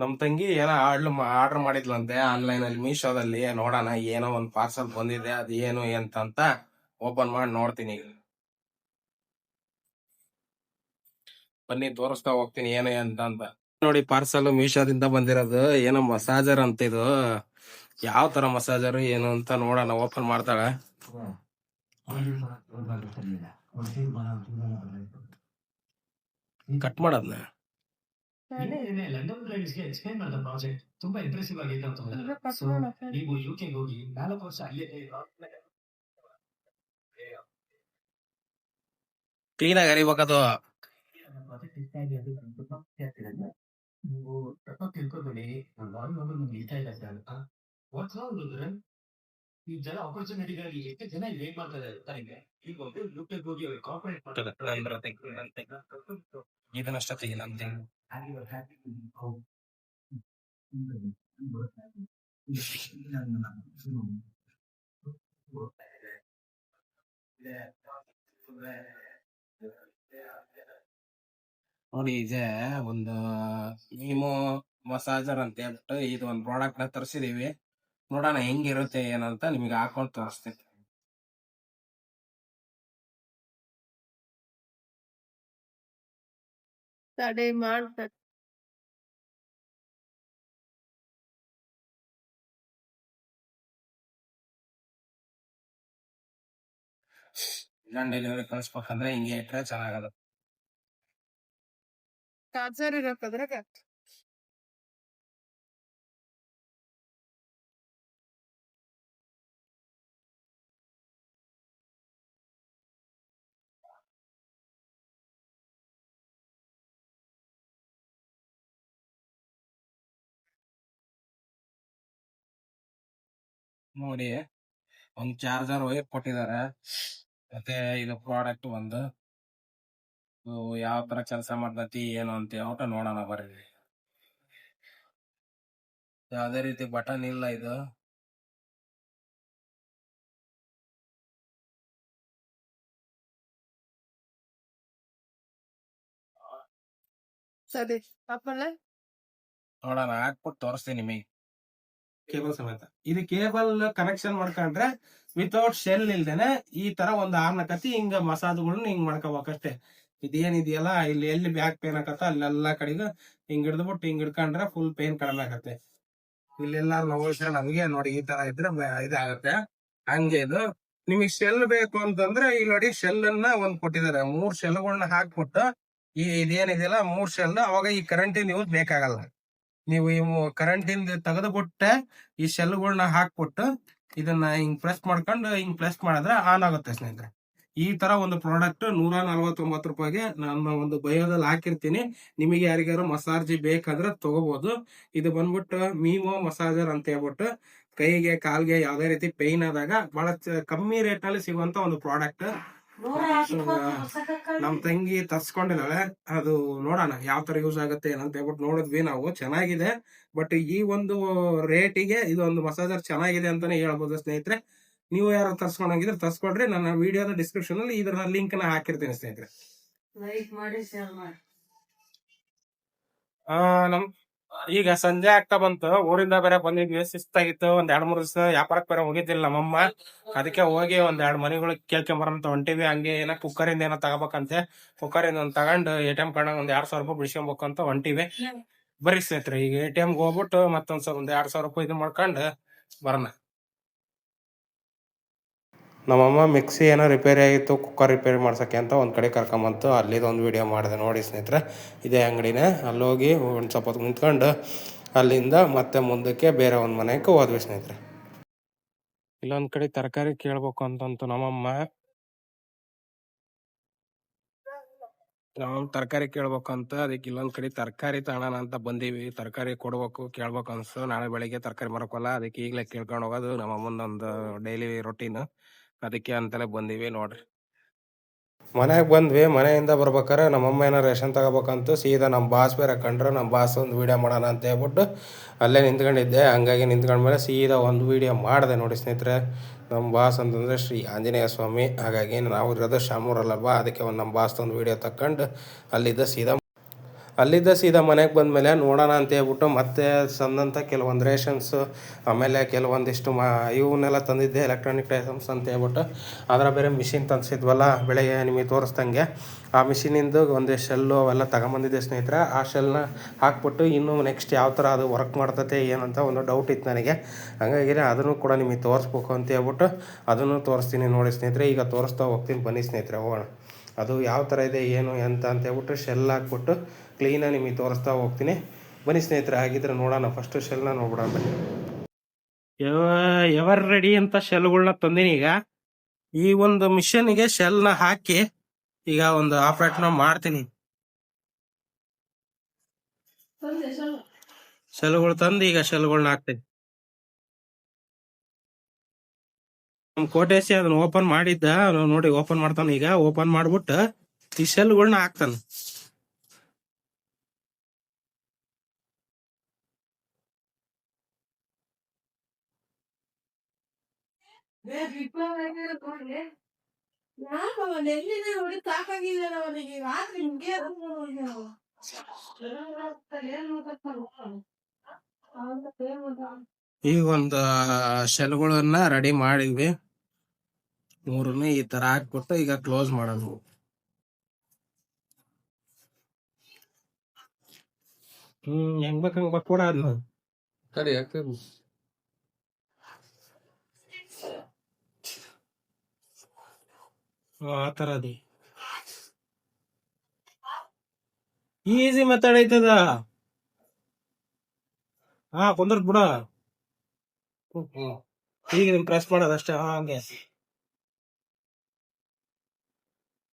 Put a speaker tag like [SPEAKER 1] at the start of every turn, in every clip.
[SPEAKER 1] ನಮ್ ತಂಗಿ ಏನೋ ಆರ್ಡ್ರ್ ಆರ್ಡರ್ ಮಾಡಿದ್ಲಂತೆ ಆನ್ಲೈನ್ ಅಲ್ಲಿ ಮೀಶೋದಲ್ಲಿ ನೋಡೋಣ ಏನೋ ಒಂದ್ ಪಾರ್ಸಲ್ ಬಂದಿದೆ ಅದು ಏನು ಅಂತ ಓಪನ್ ಮಾಡಿ ನೋಡ್ತೀನಿ ಬನ್ನಿ ತೋರಿಸ್ತಾ ಹೋಗ್ತೀನಿ ಏನೋ ಎಂತ ಅಂತ. ನೋಡಿ ಪಾರ್ಸಲ್ ಮೀಶೋದಿಂದ ಬಂದಿರೋದು ಏನೋ ಮಸಾಜರ್ ಅಂತ ಇದು. ಯಾವ ತರ ಮಸಾಜರ್ ಏನು ಅಂತ ನೋಡೋಣ ಓಪನ್ ಮಾಡ್ತಾಳೆ. ಕಟ್ ಮಾಡೋದ್ನ?
[SPEAKER 2] ಲಂಡನ್ಗೆ ಎಕ್ಸ್ಪ್ಲೈನ್ ಮಾಡಿದ ಪ್ರಾಜೆಕ್ಟ್ ತುಂಬಾ ಇಂಪ್ರೆಸಿವ್ ಆಗಿದೆ ಅಂತ ನೀವು ಯುಕೆ ಹೋಗಿ ನಾಲ್ಕು ವರ್ಷ ಅಲ್ಲೇ
[SPEAKER 1] ಕ್ಲೀನ್ ಆಗಿ ಅರಿಬೇಕದು
[SPEAKER 2] ಪ್ರಾಜೆಕ್ಟ್ ಇಷ್ಟ ಆಗಿ ತುಂಬಾ ಖುಷಿ ಆಗ್ತಿದೆ. ನೀವು ತಪ್ಪ ತಿಳ್ಕೊಬೇಡಿ ನಾನು ನಂಬರ್ ನಿಮ್ಗೆ ಇಲ್ಲ ಅಂತ. ವಾಟ್ಸ್ ರಾಂಗ್ ಈ ಜನ ಆಪರ್ಚುನಿಟಿಗಾಗಿ ಎಷ್ಟು ಜನ ವೇಟ್ ಮಾಡ್ತಾರೆ ಈಗ ಯುಕೆ ಹೋಗಿ
[SPEAKER 1] ಇದನ್ನಷ್ಟ ತೆಗಿಲ್ಲ ಅಂತ ನೋಡಿ, ಇದೆ ಒಂದು ನೀಮೋ ಮಸಾಜರ್ ಅಂತ ಹೇಳ್ಬಿಟ್ಟು ಇದು ಒಂದು ಪ್ರಾಡಕ್ಟ್ನ ತರಿಸಿದೀವಿ. ನೋಡೋಣ ಹೆಂಗಿರುತ್ತೆ ಏನಂತ ನಿಮಗೆ ಹಾಕೊಂಡು ತೋರಿಸ್ತೀನಿ.
[SPEAKER 3] ತಡೆ ಮಾಡ್ತಾರೆ
[SPEAKER 1] ಡೆಲಿವರಿ ಕಳಿಸ್ಬೇಕಂದ್ರೆ ಹಿಂಗೆ ಇಟ್ರೆ ಚೆನ್ನಾಗದ.
[SPEAKER 3] ಚಾರ್ಜರ್ ಇರಕ್ಕದ್ರಾಗ
[SPEAKER 1] ನೋಡಿ. ಒಂದು ಚಾರ್ಜರ್ ವೈರ್ ಕೊಟ್ಟಿದ್ದಾರೆ ಮತ್ತೆ ಇದು ಪ್ರಾಡಕ್ಟ್ ಒಂದು. ಯಾವ ತರ ಕೆಲಸ ಮಾಡ್ತೈತಿ ಏನು ಅಂತ ಹೇಳ್ಬಿಟ್ಟು ನೋಡೋಣ ಬರ್ರಿ. ಯಾವುದೇ ರೀತಿ ಬಟನ್ ಇಲ್ಲ ಇದು.
[SPEAKER 3] ಸರಿ
[SPEAKER 1] ನೋಡೋಣ ಹಾಕ್ಬಿಟ್ಟು ತೋರಿಸ್ತೀನಿ ನಿಮಗೆ. ಕೇಬಲ್ ಸಮೇತ. ಇದು ಕೇಬಲ್ ಕನೆಕ್ಷನ್ ಮಾಡ್ಕೊಂಡ್ರೆ ವಿತೌಟ್ ಶೆಲ್ ಇಲ್ದೇನೆ ಈ ತರ ಒಂದು ಆರ್ನ ಕತ್ತಿ ಹಿಂಗ ಮಸಾಜ್ಗಳನ್ನ ಹಿಂಗ್ ಮಾಡ್ಕೋಬೇಕಷ್ಟೇ ಇದೇನಿದೆಯಲ್ಲ ಇಲ್ಲಿ ಎಲ್ಲಿ ಬ್ಯಾಕ್ ಪೇನ್ ಆಗತ್ತ ಅಲ್ಲೆಲ್ಲ ಕಡೆಗ ಹಿಂಗ್ ಹಿಡಿದ್ಬಿಟ್ಟು ಹಿಂಗ್ ಹಿಡ್ಕೊಂಡ್ರೆ ಫುಲ್ ಪೇನ್ ಕಡಿಮೆ ಆಗತ್ತೆ. ಇಲ್ಲೆಲ್ಲ ನೋವು ನಮಗೆ ನೋಡಿ ಈ ತರ ಇದ್ರೆ ಇದಾಗತ್ತೆ. ಹಂಗೆ ಇದು. ನಿಮಗೆ ಶೆಲ್ ಬೇಕು ಅಂತಂದ್ರೆ ಇಲ್ಲಿ ನೋಡಿ ಶೆಲ್ ಅನ್ನ ಒಂದ್ ಕೊಟ್ಟಿದ್ದಾರೆ. ಮೂರ್ ಶೆಲ್ಗಳನ್ನ ಹಾಕ್ಬಿಟ್ಟು ಈ ಇದೇನಿದೆಯಲ್ಲ ಮೂರ್ ಶೆಲ್ ಅವಾಗ ಈ ಕರೆಂಟಿನ ಯೂಸ್ ಬೇಕಾಗಲ್ಲ. ನೀವು ಈ ಕರೆಂಟಿಂದ ತೆಗೆದುಬಿಟ್ಟೆ ಈ ಶೆಲ್ಗಳನ್ನ ಹಾಕ್ಬಿಟ್ಟು ಇದನ್ನ ಹಿಂಗ್ ಪ್ರೆಸ್ ಮಾಡ್ಕೊಂಡು ಹಿಂಗ್ ಪ್ರೆಸ್ ಮಾಡಿದ್ರೆ ಆನ್ ಆಗುತ್ತೆ ಸ್ನೇಹಿತರೆ. ಈ ತರ ಒಂದು ಪ್ರಾಡಕ್ಟ್ ನೂರ ನಲ್ವತ್ತೊಂಬತ್ತು ರೂಪಾಯಿಗೆ ನಾನು ಒಂದು ಬಯೋದಲ್ಲಿ ಹಾಕಿರ್ತೀನಿ. ನಿಮಗೆ ಯಾರಿಗಾರು ಮಸಾಜ್ ಬೇಕಾದ್ರೆ ತಗೋಬಹುದು ಇದು ಬಂದ್ಬಿಟ್ಟು ಮೀಮೋ ಮಸಾಜರ್ ಅಂತ ಹೇಳ್ಬಿಟ್ಟು ಕೈಗೆ, ಕಾಲ್ಗೆ ಯಾವುದೇ ರೀತಿ ಪೇನ್ ಆದಾಗ ಬಹಳ ಕಮ್ಮಿ ರೇಟ್ನಲ್ಲಿ ಸಿಗುವಂತ ಒಂದು ಪ್ರಾಡಕ್ಟ್ ನಮ್ ತಂಗಿ ತರ್ಸ್ಕೊಂಡಿದ್ದಾಳೆ. ಅದು ನೋಡೋಣ ಯಾವ ತರ ಯೂಸ್ ಆಗುತ್ತೆ ಏನಂತ ಹೇಳ್ಬಿಟ್ಟು ನೋಡಿದ್ವಿ ನಾವು. ಚೆನ್ನಾಗಿದೆ. ಬಟ್ ಈ ಒಂದು ರೇಟಿಗೆ ಇದು ಒಂದು ಮಸಾಜರ್ ಚೆನ್ನಾಗಿದೆ ಅಂತಾನೆ ಹೇಳ್ಬೋದು ಸ್ನೇಹಿತರೆ. ನೀವು ಯಾರು ತರ್ಸ್ಕೊಂಡಂಗಿದ್ರೆ ತರ್ಸ್ಕೊಡ್ರಿ. ನನ್ನ ವಿಡಿಯೋದ ಡಿಸ್ಕ್ರಿಪ್ಷನ್ ಅಲ್ಲಿ ಇದರ ಲಿಂಕ್ನ ಹಾಕಿರ್ತೀನಿ ಸ್ನೇಹಿತರೆ.
[SPEAKER 3] ಲೈಕ್ ಮಾಡಿ ಶೇರ್ ಮಾಡಿ.
[SPEAKER 1] ಆ ನಮ್ ಈಗ ಸಂಜೆ ಆಗ್ತಾ ಬಂತು. ಊರಿಂದ ಬೇರೆ ಬಂದಿದ್ವಿ. ಶಿಸ್ತಾಗಿತ್ತು. ಒಂದ್ ಎರಡ್ ಮೂರ್ ದಿವಸ ವ್ಯಾಪಾರಕ್ ಬೇರೆ ಹೋಗಿದ್ದಿಲ್ಲ ನಮ್ಮಮ್ಮ. ಅದಕ್ಕೆ ಹೋಗಿ ಒಂದ್ ಎರಡ್ ಮನೆಗಳು ಕೇಳ್ಕೊಂಬರಂತ ಹೊಂಟಿವಿ. ಹಂಗೆ ಏನೋ ಕುಕ್ಕರ್ ಇಂದ ಏನೋ ತಗೋಬೇಕಂತೆ. ಕುಕ್ಕರ್ ಇಂದ ಒಂದ್ ತಗೊಂಡು ಎ ಟಿ ಎಂ ಕಾರ್ಡ್ ಒಂದ್ ಎರಡ್ ಸಾವಿರ ರೂಪಾಯಿ ಬಿಡಿಸ್ಕೊಬೇಕು ಅಂತ ಹೊಂಟಿವಿ. ಬರೀ ಸ್ನೇಹಿತರೆ, ಈಗ ಎ ಟಿ ಎಂ ಹೋಗ್ಬಿಟ್ಟು ಮತ್ತೊಂದ್ ಸ್ವಲ್ಪ ಒಂದ್ ಎರಡ್ ಸಾವಿರ ರೂಪಾಯಿ ಇದು ಮಾಡ್ಕೊಂಡು ಬರೋಣ. ನಮ್ಮಮ್ಮ ಮಿಕ್ಸಿ ಏನೋ ರಿಪೇರಿ ಆಗಿತ್ತು ಕುಕ್ಕರ್ ರಿಪೇರಿ ಮಾಡ್ಸೋಕ್ಕೆ ಅಂತ ಒಂದು ಕಡೆ ಕರ್ಕೊಂಬಂತು. ಅಲ್ಲಿದು ಒಂದು ವಿಡಿಯೋ ಮಾಡಿದೆ ನೋಡಿ ಸ್ನೇಹಿತರೆ. ಇದೇ ಅಂಗಡಿನೇ. ಅಲ್ಲಿ ಹೋಗಿ ಒಂದು ಸ್ವಲ್ಪ ಹೊತ್ತು ನಿಂತ್ಕೊಂಡು ಅಲ್ಲಿಂದ ಮತ್ತೆ ಮುಂದಕ್ಕೆ ಬೇರೆ ಒಂದು ಮನೆಗೆ ಹೋದ್ವಿ ಸ್ನೇಹಿತರೆ. ಇಲ್ಲೊಂದು ಕಡೆ ತರಕಾರಿ ಕೇಳ್ಬೇಕು ಅಂತಂತು ನಮ್ಮಮ್ಮ. ನಾವು ತರಕಾರಿ ಕೇಳ್ಬೇಕಂತ ಅದಕ್ಕೆ ಇಲ್ಲೊಂದು ಕಡೆ ತರಕಾರಿ ತಗೋಣ ಅಂತ ಬಂದೀವಿ. ತರಕಾರಿ ಕೊಡ್ಬೇಕು, ಕೇಳ್ಬೇಕು ಅನ್ಸು. ನಾಳೆ ಬೆಳಿಗ್ಗೆ ತರಕಾರಿ ಬರಕಲ್ಲ ಅದಕ್ಕೆ ಈಗಲೇ ಕೇಳ್ಕೊಂಡು ಹೋಗೋದು ನಮ್ಮ ಮುಂದೊಂದು ಡೈಲಿ ರೊಟೀನ್ ಅದಕ್ಕೆ ಅಂತಲೇ ಬಂದಿವಿ ನೋಡ್ರಿ. ಮನೆಗೆ ಬಂದ್ವಿ, ಮನೆಯಿಂದ ಬರ್ಬೇಕಾರೆ ನಮ್ಮಮ್ಮ ಏನೋ ರೇಷನ್ ತಗೋಬೇಕಂತ ಸೀದಾ ನಮ್ಮ ಬಾಸ್ ಬೇರೆ ಕಂಡ್ರೆ ನಮ್ಮ ಬಾಸ್ ಒಂದು ವೀಡಿಯೋ ಮಾಡೋಣ ಅಂತ ಹೇಳ್ಬಿಟ್ಟು ಅಲ್ಲೇ ನಿಂತ್ಕೊಂಡಿದ್ದೆ. ಹಂಗಾಗಿ ನಿಂತ್ಕೊಂಡ್ಮೇಲೆ ಸೀದಾ ಒಂದು ವೀಡಿಯೋ ಮಾಡಿದೆ ನೋಡಿ ಸ್ನೇಹಿತರೆ. ನಮ್ಮ ಬಾಸ್ ಅಂತಂದರೆ ಶ್ರೀ ಆಂಜನೇಯ ಸ್ವಾಮಿ. ಹಾಗಾಗಿ ನಾವು ಇರೋದು ಶಾಮೂರಲ್ಲಲ್ವಾ ಅದಕ್ಕೆ ಒಂದು ನಮ್ಮ ಬಾಸ್ ಒಂದು ವೀಡಿಯೋ ತಕ್ಕೊಂಡು ಅಲ್ಲಿದ್ದ ಸೀದಾ ಅಲ್ಲಿದ್ದ ಸೀದಾ ಮನೆಗೆ ಬಂದಮೇಲೆ ನೋಡೋಣ ಅಂತ ಹೇಳ್ಬಿಟ್ಟು ಮತ್ತೆ ಸಂದಂಥ ಕೆಲವೊಂದು ರೇಷನ್ಸು, ಆಮೇಲೆ ಕೆಲವೊಂದಿಷ್ಟು ಮಾ ಇವನ್ನೆಲ್ಲ ತಂದಿದ್ದೆ ಎಲೆಕ್ಟ್ರಾನಿಕ್ ಐಟಮ್ಸ್ ಅಂತ ಹೇಳ್ಬಿಟ್ಟು. ಅದರ ಬೇರೆ ಮಿಷಿನ್ ತಂದಿಸಿದ್ವಲ್ಲ, ಬೆಳಗ್ಗೆ ನಿಮಗೆ ತೋರಿಸ್ದಂಗೆ. ಆ ಮಿಷಿನಿಂದು ಒಂದು ಶೆಲ್ಲು ಅವೆಲ್ಲ ತಗೊಂಬಂದಿದ್ದೆ ಸ್ನೇಹಿತರೆ. ಆ ಶೆಲ್ನ ಹಾಕ್ಬಿಟ್ಟು ಇನ್ನೂ ನೆಕ್ಸ್ಟ್ ಯಾವ ಥರ ಅದು ವರ್ಕ್ ಮಾಡ್ತತೆ ಏನಂತ ಒಂದು ಡೌಟ್ ಇತ್ತು ನನಗೆ. ಹಂಗಾಗಿ ಅದನ್ನು ಕೂಡ ನಿಮಗೆ ತೋರಿಸ್ಬೇಕು ಅಂತ ಹೇಳ್ಬಿಟ್ಟು ಅದನ್ನು ತೋರಿಸ್ತೀನಿ ನೋಡಿ ಸ್ನೇಹಿತರೆ. ಈಗ ತೋರಿಸ್ತಾ ಹೋಗ್ತೀನಿ. ಬನ್ನಿ ಸ್ನೇಹಿತರೆ, ಹೋಗೋಣ. ಅದು ಯಾವ ಥರ ಇದೆ ಏನು ಎಂತ ಅಂತ ಹೇಳ್ಬಿಟ್ಟು ಶೆಲ್ ಹಾಕ್ಬಿಟ್ಟು ಕ್ಲೀನಾಗಿ ನಿಮಗೆ ತೋರಿಸ್ತಾ ಹೋಗ್ತೀನಿ. ಬನ್ನಿ ಸ್ನೇಹಿತರೆ ಹಾಗಿದ್ರೆ ನೋಡೋಣ. ಫಸ್ಟು ಶೆಲ್ನ ನೋಡ್ಬಿಡೋಣ ಬನ್ನಿ. ಎವರ್ ರೆಡಿ ಅಂತ ಶೆಲ್ಗಳನ್ನ ತಂದಿನಿ ಈಗ. ಈ ಒಂದು ಮಿಷನ್ಗೆ ಶೆಲ್ನ ಹಾಕಿ ಈಗ ಒಂದು ಆಪರೇಟ್ನ ಮಾಡ್ತೀನಿ. ಶೆಲ್ಗಳು ತಂದು ಈಗ ಶೆಲ್ಗಳನ್ನ ಹಾಕ್ತೀನಿ. ನಮ್ ಕೋಟೇಶಿ ಅದನ್ನ ಓಪನ್ ಮಾಡಿದ್ದ ನೋಡಿ ಓಪನ್ ಮಾಡ್ತಾನ. ಈಗ ಓಪನ್ ಮಾಡ್ಬಿಟ್ಟು ಈ ಶೆಲ್ಗಳನ್ನ ಹಾಕ್ತಾನ. ಈಗ ಒಂದ್ ಶೆಲ್ಗಳನ್ನ ರೆಡಿ ಮಾಡಿದ್ವಿ. ಮೂರನ್ನು ಈ ತರ ಹಾಕ್ಬಿಟ್ಟು ಈಗ ಕ್ಲೋಸ್ ಮಾಡೋದು ಹ್ಮ್ ಹೆಂಗ್ ಬೇಕ್ ಹಂಗ್ ಕೂಡ ಅದ್ನ
[SPEAKER 2] ಸರಿ ಆಗ್ತದೆ
[SPEAKER 1] ಆ ತರ ಅದಿ. ಈಸಿ ಮೆಥಡ್ ಐತದ ಹಾ ಕುಂದ್ರ ಬಿಡ. ಈಗ ನಿಮ್ ಪ್ರೆಸ್ ಮಾಡೋದಷ್ಟೇ ಹಾ ಹಂಗೆ.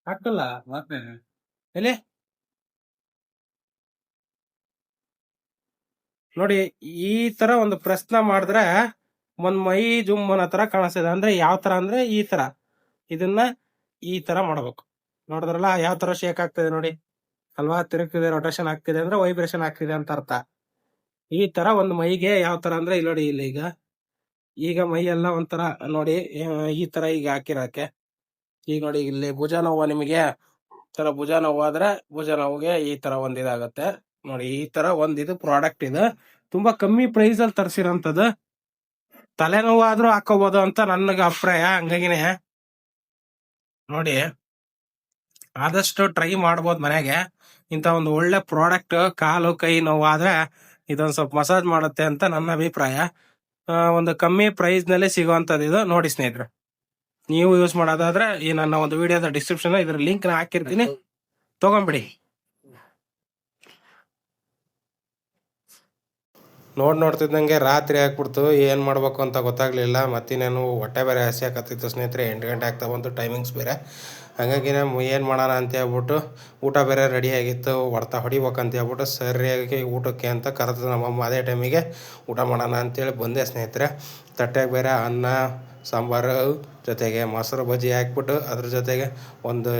[SPEAKER 1] ಹಾಕಲ್ಲ
[SPEAKER 2] ಮತ್ತೆ
[SPEAKER 1] ಎಲ್ಲಿ ನೋಡಿ, ಈ ತರ ಒಂದು ಪ್ರಶ್ನ ಮಾಡಿದ್ರೆ ಒಂದ್ ಮೈ ಜುಮ್ ಅನ್ನೋ ತರ ಕಾಣಿಸ್ತದೆ. ಅಂದ್ರೆ ಯಾವ ತರ ಅಂದ್ರೆ ಈ ತರ. ಇದನ್ನ ಈ ತರ ಮಾಡ್ಬೇಕು. ನೋಡಿದ್ರಲ್ಲ, ಯಾವ ತರ ಶೇಕ್ ಆಗ್ತದೆ ನೋಡಿ. ಅಲ್ವಾ? ತಿರುಗ್ತಿದೆ ರೊಟೇಷನ್ ಆಗ್ತಿದೆ ಅಂದ್ರೆ ವೈಬ್ರೇಷನ್ ಆಗ್ತಿದೆ ಅಂತ ಅರ್ಥ. ಈ ತರ ಒಂದು ಮೈಗೆ ಯಾವ ತರ ಅಂದ್ರೆ, ಇಲ್ಲಿ ನೋಡಿ, ಇಲ್ಲಿ ಈಗ. ಈಗ ಮೈ ಎಲ್ಲ ಒಂಥರ ನೋಡಿ, ಈ ತರ ಈಗ ಹಾಕಿರಕ್ಕೆ ಈಗ ನೋಡಿ ಇಲ್ಲಿ ಭುಜ ನೋವು ನಿಮಗೆ ತರ ಭುಜ ನೋವು ಆದ್ರೆ ಭುಜ ನೋವಿಗೆ ಈ ತರ ಒಂದ್ ಇದಾಗತ್ತೆ. ನೋಡಿ ಈ ತರ ಒಂದ್ ಇದು ಪ್ರಾಡಕ್ಟ್ ಇದು. ತುಂಬಾ ಕಮ್ಮಿ ಪ್ರೈಸ್ ಅಲ್ಲಿ ತರಿಸಿರೋಂಥದ್ದು. ತಲೆನೋವು ಆದ್ರೂ ಹಾಕೋಬಹುದು ಅಂತ ನನಗೆ ಅಭಿಪ್ರಾಯ, ಹಂಗಾಗಿನೇ. ನೋಡಿ, ಆದಷ್ಟು ಟ್ರೈ ಮಾಡ್ಬೋದು ಮನೆಗೆ. ಇಂಥ ಒಂದು ಒಳ್ಳೆ ಪ್ರಾಡಕ್ಟ್ ಕಾಲು, ಕೈ ನೋವು ಆದ್ರೆ ಇದೊಂದ್ ಸ್ವಲ್ಪ ಮಸಾಜ್ ಮಾಡುತ್ತೆ ಅಂತ ನನ್ನ ಅಭಿಪ್ರಾಯ. ಒಂದು ಕಮ್ಮಿ ಪ್ರೈಸ್ನಲ್ಲಿ ಸಿಗುವಂತದ್ದು ಇದು. ನೋಡಿ ಸ್ನೇಹಿತರೆ. ನೀವು ಯೂಸ್ ಮಾಡೋದಾದ್ರೆ ಈ ನನ್ನ ಒಂದು ವಿಡಿಯೋದ ಡಿಸ್ಕ್ರಿಪ್ಷನ್ ಇದ್ರ ಲಿಂಕ್ನ ಹಾಕಿರ್ತೀನಿ. ತಗೊಂಬಿಡಿ ನೋಡ್ ನೋಡ್ತಿದ್ದಂಗೆ ರಾತ್ರಿ ಆಗ್ಬಿಡ್ತು. ಏನ್ ಮಾಡ್ಬೇಕು ಅಂತ ಗೊತ್ತಾಗ್ಲಿಲ್ಲ. ಮತ್ತಿನ್ನೇನು ಹೊಟ್ಟೆ ಬೇರೆ ಹಸಿ ಹಾಕತ್ತಿತ್ತು ಸ್ನೇಹಿತರೆ. ಎಂಟು ಗಂಟೆ ಆಗ್ತಾ ಬಂತು. ಟೈಮಿಂಗ್ಸ್ ಬೇರೆ. ಹಂಗಾಗಿ ನಾವು ಏನು ಮಾಡೋಣ ಅಂತ ಹೇಳ್ಬಿಟ್ಟು ಊಟ ಬೇರೆ ರೆಡಿ ಆಗಿತ್ತು. ಹೊಡ್ತಾ ಹೊಡಿಬೇಕಂತ ಹೇಳ್ಬಿಟ್ಟು ಸರಿಯಾಗಿ ಊಟಕ್ಕೆ ಅಂತ ಕರೆದು ನಮ್ಮಮ್ಮ ಅದೇ ಟೈಮಿಗೆ ಊಟ ಮಾಡೋಣ ಅಂತೇಳಿ ಬಂದೆ ಸ್ನೇಹಿತರೆ. ತಟ್ಟೆಗೆ ಬೇರೆ ಅನ್ನ ಸಾಂಬಾರು, ಜೊತೆಗೆ ಮೊಸರು ಬಜ್ಜಿ ಹಾಕ್ಬಿಟ್ಟು ಅದ್ರ ಜೊತೆಗೆ ಒಂದು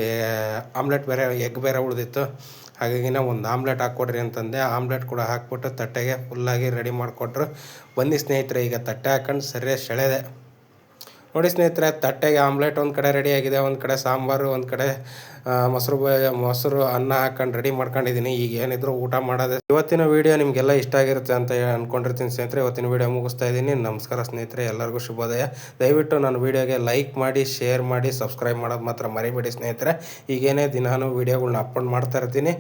[SPEAKER 1] ಆಮ್ಲೆಟ್ ಬೇರೆ, ಎಗ್ ಬೇರೆ ಉಳಿದಿತ್ತು. ಹಾಗಾಗಿ ನಾವು ಒಂದು ಆಮ್ಲೆಟ್ ಹಾಕ್ಕೊಡ್ರಿ ಅಂತಂದೆ. ಆಮ್ಲೆಟ್ ಕೂಡ ಹಾಕ್ಬಿಟ್ಟು ತಟ್ಟೆಗೆ ಫುಲ್ಲಾಗಿ ರೆಡಿ ಮಾಡಿಕೊಟ್ರು. ಬನ್ನಿ ಸ್ನೇಹಿತರೆ, ಈಗ ತಟ್ಟೆ ಹಾಕೊಂಡು ಸರಿಯಾಗಿ ಸೆಳೆದೆ. ನೋಡಿ ಸ್ನೇಹಿತರೆ, ತಟ್ಟೆಗೆ ಆಮ್ಲೆಟ್ ಒಂದು ಕಡೆ ರೆಡಿ ಆಗಿದೆ, ಒಂದು ಕಡೆ ಸಾಂಬಾರು, ಒಂದು ಕಡೆ ಮೊಸರು ಮೊಸರು ಅನ್ನ ಹಾಕೊಂಡು ರೆಡಿ ಮಾಡ್ಕೊಂಡಿದ್ದೀನಿ ಈಗ ಏನಿದ್ರು ಊಟ ಮಾಡೋದೇ. ಇವತ್ತಿನ ವಿಡಿಯೋ ನಿಮಗೆಲ್ಲ ಇಷ್ಟ ಆಗಿರುತ್ತೆ ಅಂತ ಅಂದ್ಕೊಂಡಿರ್ತೀನಿ ಸ್ನೇಹಿತರೆ. ಇವತ್ತಿನ ವಿಡಿಯೋ ಮುಗಿಸ್ತಾ ಇದ್ದೀನಿ. ನಮಸ್ಕಾರ ಸ್ನೇಹಿತರೆ. ಎಲ್ಲರಿಗೂ ಶುಭೋದಯ. ದಯವಿಟ್ಟು ನನ್ನ ವಿಡಿಯೋಗೆ ಲೈಕ್ ಮಾಡಿ ಶೇರ್ ಮಾಡಿ ಸಬ್ಸ್ಕ್ರೈಬ್ ಮಾಡೋದು ಮಾತ್ರ ಮರಿಬೇಡಿ ಸ್ನೇಹಿತರೆ. ಈಗೇನೇ ದಿನಾನು ವೀಡಿಯೋಗಳನ್ನ ಅಪ್ಲೋಡ್ ಮಾಡ್ತಾ ಇರ್ತೀನಿ.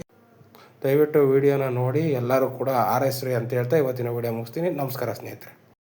[SPEAKER 1] ದಯವಿಟ್ಟು ವಿಡಿಯೋನ ನೋಡಿ. ಎಲ್ಲರೂ ಕೂಡ ಆರೈಸ್ರಿ ಅಂತ ಹೇಳ್ತಾ ಇವತ್ತಿನ ವಿಡಿಯೋ ಮುಗಿಸ್ತೀನಿ. ನಮಸ್ಕಾರ ಸ್ನೇಹಿತರೆ.